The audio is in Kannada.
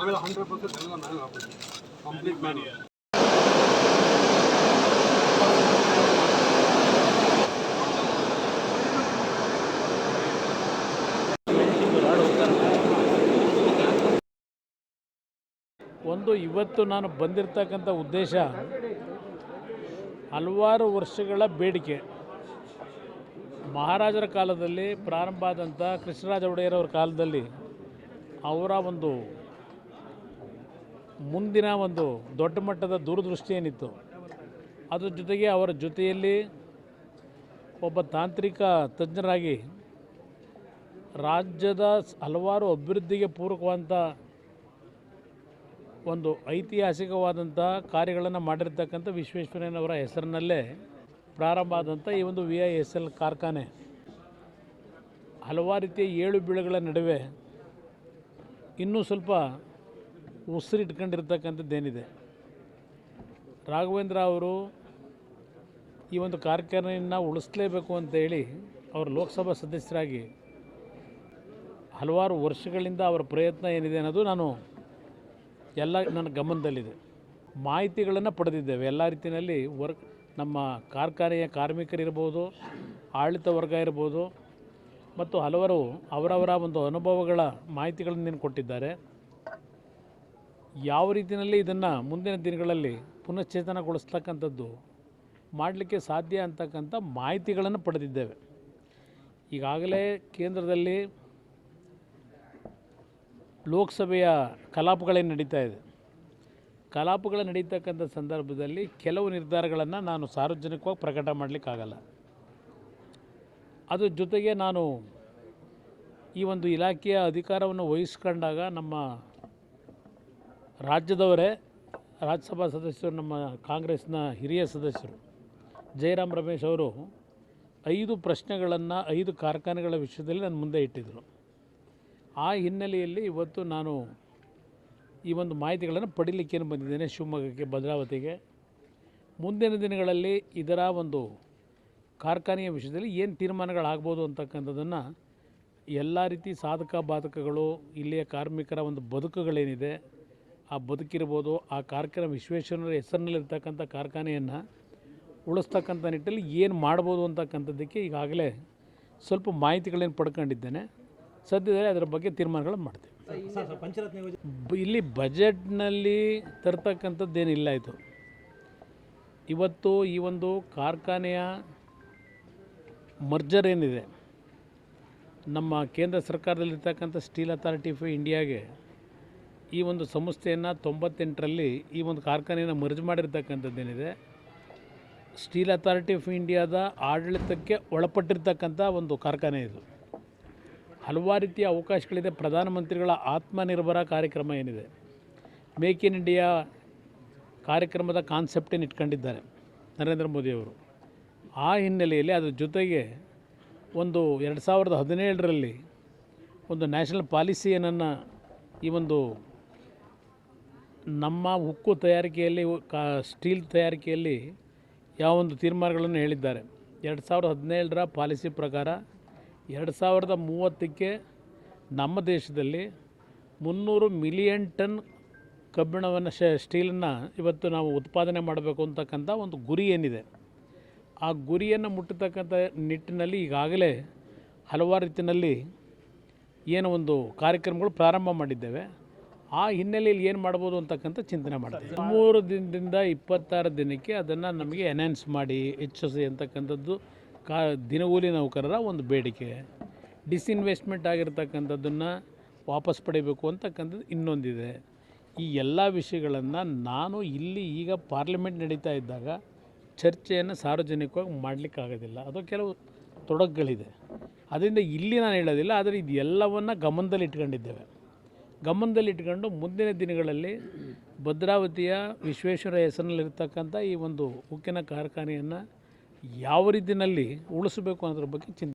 ಆಮೇಲೆ ಹಂಡ್ರೆಡ್ ಪರ್ಸೆಂಟ್ ಎಲ್ಲ ನಾನು ಹಾಕ್ತೀನಿ ಕಂಪ್ಲೀಟ್ ಮಾಡಿ ಒಂದು ಇವತ್ತು ನಾನು ಬಂದಿರತಕ್ಕಂಥ ಉದ್ದೇಶ ಹಲವಾರು ವರ್ಷಗಳ ಬೇಡಿಕೆ. ಮಹಾರಾಜರ ಕಾಲದಲ್ಲಿ ಪ್ರಾರಂಭ ಆದಂಥ ಕೃಷ್ಣರಾಜ ಒಡೆಯರವ್ರ ಕಾಲದಲ್ಲಿ ಅವರ ಒಂದು ಮುಂದಿನ ಒಂದು ದೊಡ್ಡ ಮಟ್ಟದ ದೂರದೃಷ್ಟಿ ಏನಿತ್ತು? ಅದ್ರ ಜೊತೆಗೆ ಅವರ ಜೊತೆಯಲ್ಲಿ ಒಬ್ಬ ತಾಂತ್ರಿಕ ತಜ್ಞರಾಗಿ ರಾಜ್ಯದ ಹಲವಾರು ಅಭಿವೃದ್ಧಿಗೆ ಪೂರಕವಾದಂಥ ಒಂದು ಐತಿಹಾಸಿಕವಾದಂಥ ಕಾರ್ಯಗಳನ್ನು ಮಾಡಿರ್ತಕ್ಕಂಥ ವಿಶ್ವೇಶ್ವರಯ್ಯನವರ ಹೆಸರಿನಲ್ಲೇ ಪ್ರಾರಂಭ ಆದಂಥ ಈ ಒಂದು ವಿ ಐ ಎಸ್ ಎಲ್ ಕಾರ್ಖಾನೆ ಹಲವಾರು ರೀತಿಯ ಏಳು ಬೀಳುಗಳ ನಡುವೆ ಇನ್ನೂ ಸ್ವಲ್ಪ ಉಸಿರಿಟ್ಕೊಂಡಿರ್ತಕ್ಕಂಥದ್ದೇನಿದೆ. ರಾಘವೇಂದ್ರ ಅವರು ಈ ಒಂದು ಕಾರ್ಖಾನೆಯನ್ನು ಉಳಿಸ್ಲೇಬೇಕು ಅಂತೇಳಿ ಅವರು ಲೋಕಸಭಾ ಸದಸ್ಯರಾಗಿ ಹಲವಾರು ವರ್ಷಗಳಿಂದ ಅವರ ಪ್ರಯತ್ನ ಏನಿದೆ ಅನ್ನೋದು ನಾನು ಎಲ್ಲ ನನ್ನ ಗಮನದಲ್ಲಿದೆ. ಮಾಹಿತಿಗಳನ್ನು ಪಡೆದಿದ್ದೇವೆ. ಎಲ್ಲ ರೀತಿಯಲ್ಲಿ ವರ್ಕ್ ನಮ್ಮ ಕಾರ್ಖಾನೆಯ ಕಾರ್ಮಿಕರಿರ್ಬೋದು, ಆಡಳಿತ ವರ್ಗ ಇರ್ಬೋದು, ಮತ್ತು ಹಲವರು ಅವರವರ ಒಂದು ಅನುಭವಗಳ ಮಾಹಿತಿಗಳನ್ನು ನೀನು ಕೊಟ್ಟಿದ್ದಾರೆ. ಯಾವ ರೀತಿಯಲ್ಲಿ ಇದನ್ನು ಮುಂದಿನ ದಿನಗಳಲ್ಲಿ ಪುನಶ್ಚೇತನಗೊಳಿಸ್ತಕ್ಕಂಥದ್ದು, ಮಾಡಲಿಕ್ಕೆ ಸಾಧ್ಯ ಅಂತಕ್ಕಂಥ ಮಾಹಿತಿಗಳನ್ನು ಪಡೆದಿದ್ದೇವೆ. ಈಗಾಗಲೇ ಕೇಂದ್ರದಲ್ಲಿ ಲೋಕಸಭೆಯ ಕಲಾಪಗಳೇನು ನಡೀತಾ ಇದೆ. ಕಲಾಪಗಳು ನಡೀತಕ್ಕಂಥ ಸಂದರ್ಭದಲ್ಲಿ ಕೆಲವು ನಿರ್ಧಾರಗಳನ್ನು ನಾನು ಸಾರ್ವಜನಿಕವಾಗಿ ಪ್ರಕಟ ಮಾಡಲಿಕ್ಕಾಗಲ್ಲ. ಅದರ ಜೊತೆಗೆ ನಾನು ಈ ಒಂದು ಇಲಾಖೆಯ ಅಧಿಕಾರವನ್ನು ವಹಿಸ್ಕೊಂಡಾಗ ನಮ್ಮ ರಾಜ್ಯದವರೇ, ರಾಜ್ಯಸಭಾ ಸದಸ್ಯರು, ನಮ್ಮ ಕಾಂಗ್ರೆಸ್ನ ಹಿರಿಯ ಸದಸ್ಯರು ಜಯರಾಮ್ ರಮೇಶ್ ಅವರು ಐದು ಪ್ರಶ್ನೆಗಳನ್ನು, ಐದು ಕಾರ್ಖಾನೆಗಳ ವಿಷಯದಲ್ಲಿ ನನ್ನ ಮುಂದೆ ಇಟ್ಟಿದ್ದರು. ಆ ಹಿನ್ನೆಲೆಯಲ್ಲಿ ಇವತ್ತು ನಾನು ಈ ಒಂದು ಮಾಹಿತಿಗಳನ್ನು ಪಡೀಲಿಕ್ಕೇನು ಬಂದಿದ್ದೇನೆ ಶಿವಮೊಗ್ಗಕ್ಕೆ, ಭದ್ರಾವತಿಗೆ. ಮುಂದಿನ ದಿನಗಳಲ್ಲಿ ಇದರ ಒಂದು ಕಾರ್ಖಾನೆಯ ವಿಷಯದಲ್ಲಿ ಏನು ತೀರ್ಮಾನಗಳಾಗ್ಬೋದು ಅಂತಕ್ಕಂಥದ್ದನ್ನು ಎಲ್ಲ ರೀತಿ ಸಾಧಕ ಬಾಧಕಗಳು, ಇಲ್ಲಿಯ ಕಾರ್ಮಿಕರ ಒಂದು ಬದುಕುಗಳೇನಿದೆ, ಆ ಬದುಕಿರ್ಬೋದು, ಆ ಕಾರ್ಖಾನೆ ವಿಶ್ವೇಶ್ವರರ ಹೆಸರಿನಲ್ಲಿರ್ತಕ್ಕಂಥ ಕಾರ್ಖಾನೆಯನ್ನು ಉಳಿಸ್ತಕ್ಕಂಥ ನಿಟ್ಟಲ್ಲಿ ಏನು ಮಾಡ್ಬೋದು ಅಂತಕ್ಕಂಥದ್ದಕ್ಕೆ ಈಗಾಗಲೇ ಸ್ವಲ್ಪ ಮಾಹಿತಿಗಳೇನು ಪಡ್ಕೊಂಡಿದ್ದೇನೆ. ಸದ್ಯದಲ್ಲೇ ಅದರ ಬಗ್ಗೆ ತೀರ್ಮಾನಗಳನ್ನು ಮಾಡ್ತೀವಿ. ಇಲ್ಲಿ ಬಜೆಟ್ನಲ್ಲಿ ತರ್ತಕ್ಕಂಥದ್ದೇನಿಲ್ಲ ಇದು. ಇವತ್ತು ಈ ಒಂದು ಕಾರ್ಖಾನೆಯ ಮರ್ಜರ್ ಏನಿದೆ ನಮ್ಮ ಕೇಂದ್ರ ಸರ್ಕಾರದಲ್ಲಿರ್ತಕ್ಕಂಥ ಸ್ಟೀಲ್ ಅಥಾರಿಟಿ ಆಫ್ ಇಂಡಿಯಾಗೆ ಈ ಒಂದು ಸಂಸ್ಥೆಯನ್ನು ತೊಂಬತ್ತೆಂಟರಲ್ಲಿ ಈ ಒಂದು ಕಾರ್ಖಾನೆಯನ್ನು ಮರ್ಜ್ ಮಾಡಿರ್ತಕ್ಕಂಥದ್ದೇನಿದೆ ಸ್ಟೀಲ್ ಅಥಾರಿಟಿ ಆಫ್ ಇಂಡಿಯಾದ ಆಡಳಿತಕ್ಕೆ ಒಳಪಟ್ಟಿರ್ತಕ್ಕಂಥ ಒಂದು ಕಾರ್ಖಾನೆ ಇದು. ಹಲವಾರು ರೀತಿಯ ಅವಕಾಶಗಳಿದೆ. ಪ್ರಧಾನಮಂತ್ರಿಗಳ ಆತ್ಮನಿರ್ಭರ ಕಾರ್ಯಕ್ರಮ ಏನಿದೆ? ಮೇಕ್ ಇನ್ ಇಂಡಿಯಾ ಕಾರ್ಯಕ್ರಮದ ಕಾನ್ಸೆಪ್ಟನ್ನು ಇಟ್ಕೊಂಡಿದ್ದಾರೆ ನರೇಂದ್ರ ಮೋದಿಯವರು ಆ ಹಿನ್ನೆಲೆಯಲ್ಲಿ ಅದರ ಜೊತೆಗೆ ಒಂದು ಎರಡು ಸಾವಿರದ ಹದಿನೇಳರಲ್ಲಿ ಒಂದು ನ್ಯಾಷನಲ್ ಪಾಲಿಸಿಯನ್ನು ಈ ಒಂದು ನಮ್ಮ ಉಕ್ಕು ತಯಾರಿಕೆಯಲ್ಲಿ, ಕಾ ಸ್ಟೀಲ್ ತಯಾರಿಕೆಯಲ್ಲಿ ಯಾವೊಂದು ತೀರ್ಮಾನಗಳನ್ನು ಹೇಳಿದ್ದಾರೆ. ಎರಡು ಸಾವಿರದ ಹದಿನೇಳರ ಪಾಲಿಸಿ ಪ್ರಕಾರ ಎರಡು ಸಾವಿರದ ಮೂವತ್ತಕ್ಕೆ ನಮ್ಮ ದೇಶದಲ್ಲಿ ಮುನ್ನೂರು ಮಿಲಿಯನ್ ಟನ್ ಕಬ್ಬಿಣವನ್ನು ಶ, ಸ್ಟೀಲನ್ನು ಇವತ್ತು ನಾವು ಉತ್ಪಾದನೆ ಮಾಡಬೇಕು ಅಂತಕ್ಕಂಥ ಒಂದು ಗುರಿ ಏನಿದೆ. ಆ ಗುರಿಯನ್ನು ಮುಟ್ಟತಕ್ಕಂಥ ನಿಟ್ಟಿನಲ್ಲಿ ಈಗಾಗಲೇ ಹಲವಾರು ರೀತಿಯಲ್ಲಿ ಏನು ಒಂದು ಕಾರ್ಯಕ್ರಮಗಳು ಪ್ರಾರಂಭ ಮಾಡಿದ್ದೇವೆ. ಆ ಹಿನ್ನೆಲೆಯಲ್ಲಿ ಏನು ಮಾಡ್ಬೋದು ಅಂತಕ್ಕಂಥ ಚಿಂತನೆ ಮಾಡ್ತೀವಿ. ಮೂರು ದಿನದಿಂದ ಇಪ್ಪತ್ತಾರು ದಿನಕ್ಕೆ ಅದನ್ನು ನಮಗೆ ಅನೌನ್ಸ್ ಮಾಡಿ ಹೆಚ್ಚಿಸಿ ಅಂತಕ್ಕಂಥದ್ದು ಕಾ ದಿನಗೂಲಿ ನೌಕರರ ಒಂದು ಬೇಡಿಕೆ. ಡಿಸ್ಇನ್ವೆಸ್ಟ್ಮೆಂಟ್ ಆಗಿರ್ತಕ್ಕಂಥದ್ದನ್ನು ವಾಪಸ್ ಪಡಿಬೇಕು ಅಂತಕ್ಕಂಥದ್ದು ಇನ್ನೊಂದಿದೆ. ಈ ಎಲ್ಲ ವಿಷಯಗಳನ್ನು ನಾನು ಇಲ್ಲಿ ಈಗ ಪಾರ್ಲಿಮೆಂಟ್ ನಡೀತಾ ಇದ್ದಾಗ ಚರ್ಚೆಯನ್ನು ಸಾರ್ವಜನಿಕವಾಗಿ ಮಾಡಲಿಕ್ಕಾಗೋದಿಲ್ಲ. ಅದು ಕೆಲವು ತೊಡಕುಗಳಿದೆ. ಅದರಿಂದ ಇಲ್ಲಿ ನಾನು ಹೇಳೋದಿಲ್ಲ, ಆದರೆ ಇದೆಲ್ಲವನ್ನು ಗಮನದಲ್ಲಿ ಇಟ್ಕೊಂಡಿದ್ದೇವೆ. ಗಮನದಲ್ಲಿ ಇಟ್ಕೊಂಡು ಮುಂದಿನ ದಿನಗಳಲ್ಲಿ ಭದ್ರಾವತಿಯ ವಿಶ್ವೇಶ್ವರ ಹೆಸರಿನಲ್ಲಿರ್ತಕ್ಕಂಥ ಈ ಒಂದು ಉಕ್ಕಿನ ಕಾರ್ಖಾನೆಯನ್ನು ಯಾವ ರೀತಿಯಲ್ಲಿ ಉಳಿಸಬೇಕು ಅನ್ನೋದ್ರ ಬಗ್ಗೆ ಚಿಂತೆ